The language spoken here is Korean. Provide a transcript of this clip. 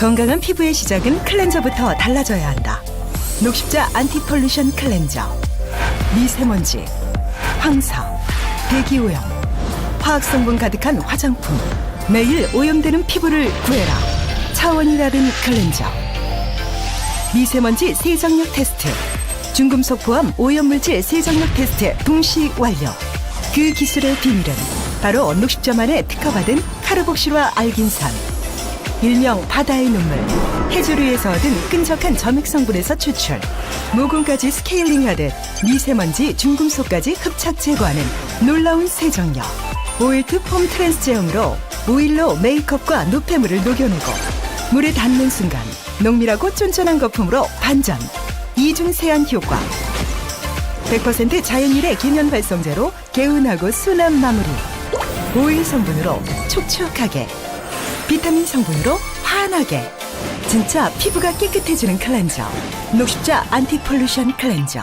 건강한 피부의 시작은 클렌저부터 달라져야 한다. 녹십자 안티폴루션 클렌저. 미세먼지, 황사, 대기오염, 화학성분 가득한 화장품. 매일 오염되는 피부를 구해라. 차원이 다른 클렌저. 미세먼지 세정력 테스트. 중금속 포함 오염물질 세정력 테스트 동시 완료. 그 기술의 비밀은 바로 녹십자만에 특허받은 카르복실화 알긴산. 일명 바다의 눈물. 해조류에서 얻은 끈적한 점액 성분에서 추출. 모공까지 스케일링하듯 미세먼지, 중금속까지 흡착 제거하는 놀라운 세정력. 오일트 폼 트랜스 제형으로 오일로 메이크업과 노폐물을 녹여내고 물에 닿는 순간 농밀하고 쫀쫀한 거품으로 반전. 이중 세안 효과. 100% 자연유래 계면 발성제로 개운하고 순한 마무리. 오일 성분으로 촉촉하게. 비타민 성분으로 환하게. 진짜 피부가 깨끗해지는 클렌저. 녹십자 안티폴루션 클렌저.